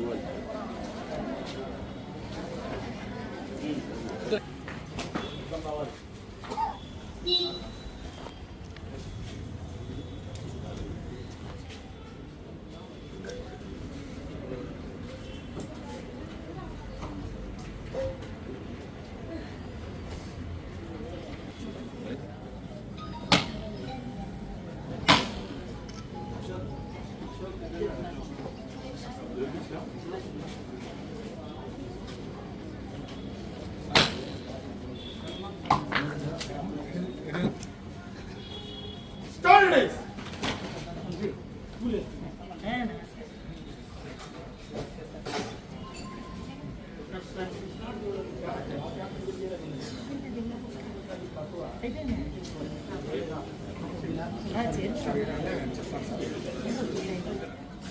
Good.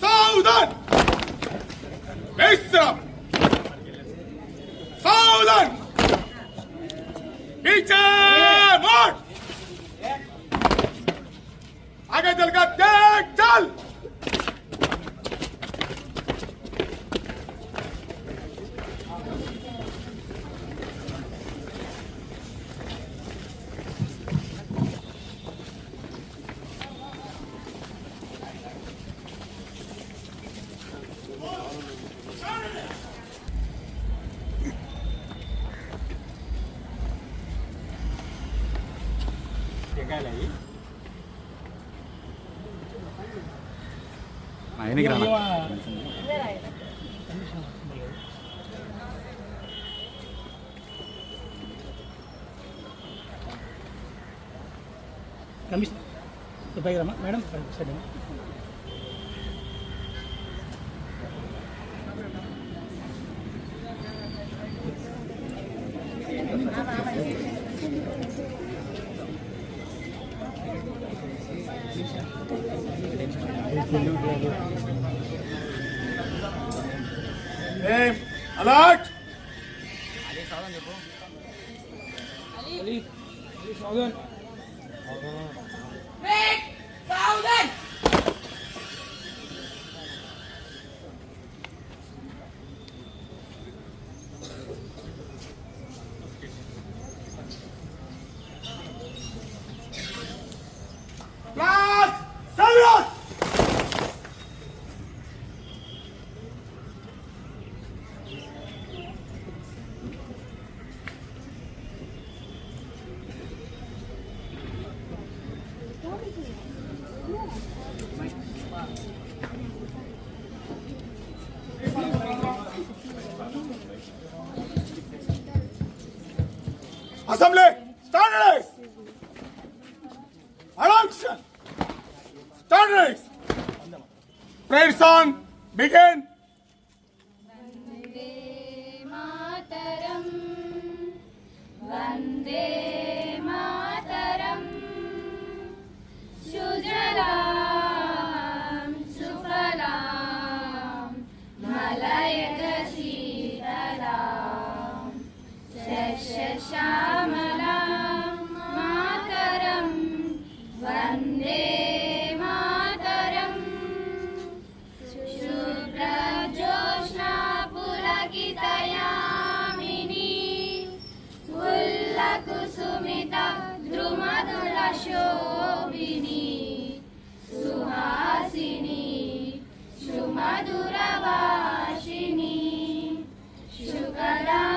Sağdan! Beş sıra! Sağdan! Biçe! Marş! Aga dalga tek dal! lagi. Nah ini gerhana. Iya, iya. Kami రూపాయి ramah, madam. Thank you. Alert చెప్పు 1000 1000 Assembly, standardize! Attention! Standardize! Prayer song, begin! Vande Mataram. शुभ्रजोष्णा पुलकितयामिनी उल्लकुसुमिता द्रुमधुरशोभिनी Suhasini सुमधुरवासिनी। शुकलां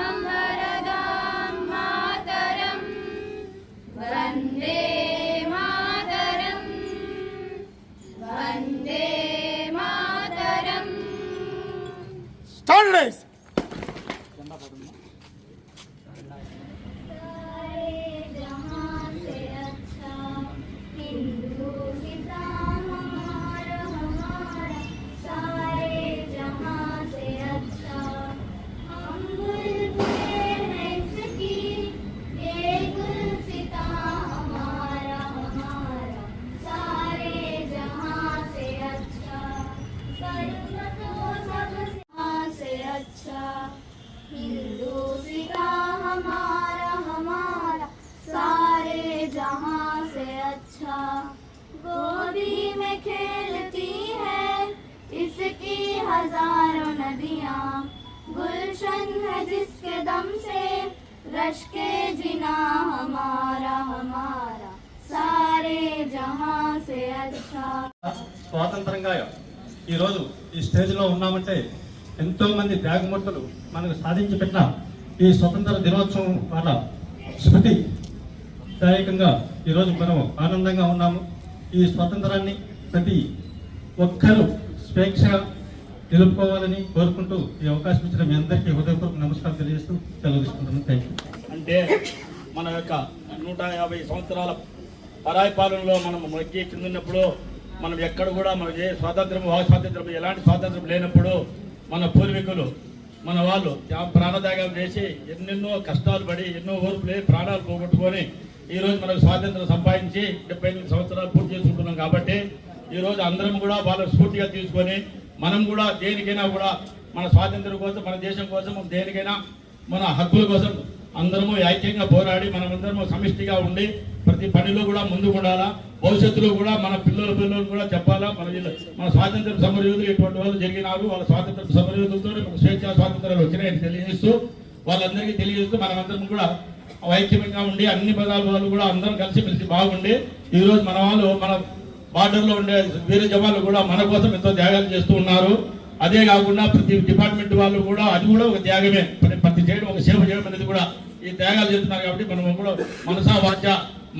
है जिसके दम से rush के जिना हमारा हमारा सारे जहां से अच्छा స్వాతంత్రంగా ఈరోజు ఈ స్టేజ్లో ఉన్నామంటే ఎంతో మంది త్యాగమూర్తులు మనకు సాధించి పెట్టిన ఈ స్వతంత్ర దినోత్సవం వాళ్ళ స్మృతి దాయకంగా ఈరోజు మనం ఆనందంగా ఉన్నాము ఈ స్వాతంత్రాన్ని ప్రతి ఒక్కరూ స్వేచ్ఛగా తెలుపుకోవాలని కోరుకుంటూ ఈ అవకాశం ఇచ్చిన మీ అందరికీ హృదయపూర్వక నమస్కారం తెలియజేస్తూ సెలవు థ్యాంక్ యూ అంటే మన యొక్క నూట యాభై సంవత్సరాల పరాయి పాలనలో మనం మొక్కి చెందినప్పుడు మనం ఎక్కడ కూడా మనకి ఏ స్వాతంత్రం వాక్ స్వాతంత్రం ఎలాంటి స్వాతంత్రం లేనప్పుడు మన పూర్వీకులు మన వాళ్ళు త్యా- ప్రాణత్యాగం చేసి ఎన్నెన్నో కష్టాలు పడి ఎన్నో ఓర్పులే ప్రాణాలు పోగొట్టుకొని ఈ రోజు మనకు స్వాతంత్రం సంపాదించి డెబ్బై ఎనిమిది సంవత్సరాలు పూర్తి చేసుకుంటున్నాం కాబట్టి ఈరోజు అందరం కూడా వాళ్ళ స్ఫూర్తిగా తీసుకొని మనం కూడా దేనికైనా కూడా మన స్వాతంత్రం కోసం మన దేశం కోసం దేనికైనా మన హక్కుల కోసం అందరము ఐక్యంగా పోరాడి మనమందరము సమిష్టిగా ఉండి ప్రతి పనిలో కూడా ముందుకు ఉండాలా భవిష్యత్తులో కూడా మన పిల్లల పిల్లలు కూడా చెప్పాలా మన మన స్వాతంత్ర సమరయోధులు ఇటువంటి వాళ్ళు జరిగినారు వాళ్ళ స్వాతంత్ర సమరయోధులతో మనకు స్వేచ్ఛ స్వాతంత్రాలు వచ్చినాయని తెలియజేస్తూ వాళ్ళందరికీ తెలియజేస్తూ మనమందరం కూడా ఐక్యంగా ఉండి అన్ని పదాల వాళ్ళు కూడా అందరం కలిసి మెలిసి బాగుండి ఈరోజు మన వాళ్ళు మన బార్డర్లో ఉండే వీర జవాన్లు కూడా మన కోసం ఎంతో త్యాగాలు చేస్తూ ఉన్నారు. అదే కాకుండా ప్రతి డిపార్ట్మెంట్ వాళ్ళు కూడా అది కూడా ఒక త్యాగమే. ప్రతి చేయడం ఒక సేవ చేయడం అనేది కూడా ఈ త్యాగాలు చేస్తున్నారు కాబట్టి మనం కూడా మనసా వాచ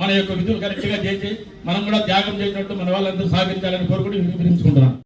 మన యొక్క విధులు కరెక్ట్గా చేసి మనం కూడా త్యాగం చేసినట్టు మన వాళ్ళందరూ సహకరించాలని కోరుకుంటూ వినిపించుకుంటున్నాం